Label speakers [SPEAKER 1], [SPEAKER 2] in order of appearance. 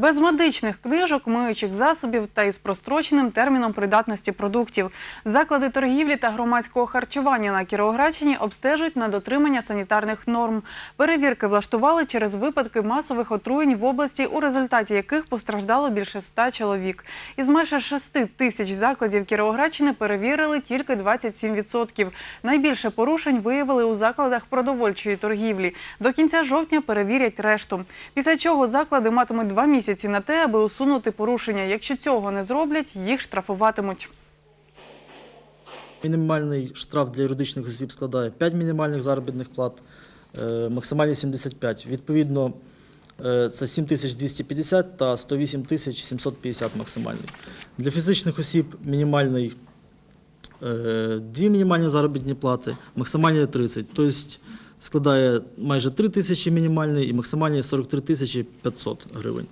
[SPEAKER 1] Без медичних книжок, миючих засобів та із простроченим терміном придатності продуктів. Заклади торгівлі та громадського харчування на Кіровоградщині обстежують на дотримання санітарних норм. Перевірки влаштували через випадки масових отруєнь в області, у результаті яких постраждало більше ста чоловік. Із майже 6 тисяч закладів Кіровоградщини перевірили тільки 27%. Найбільше порушень виявили у закладах продовольчої торгівлі. До кінця жовтня перевірять решту. Після чого заклади матимуть два місяці на те, аби усунути порушення. Якщо цього не зроблять, їх штрафуватимуть.
[SPEAKER 2] Мінімальний штраф для юридичних осіб складає 5 мінімальних заробітних плат, е, максимальні 75. Відповідно, е, це 7250 та 108 тисяч 750 максимальний. Для фізичних осіб мінімальний е, дві мінімальні заробітні плати, максимальні 30. Тобто складає майже 3 тисячі мінімальний і максимальний 43 тисячі 500 гривень.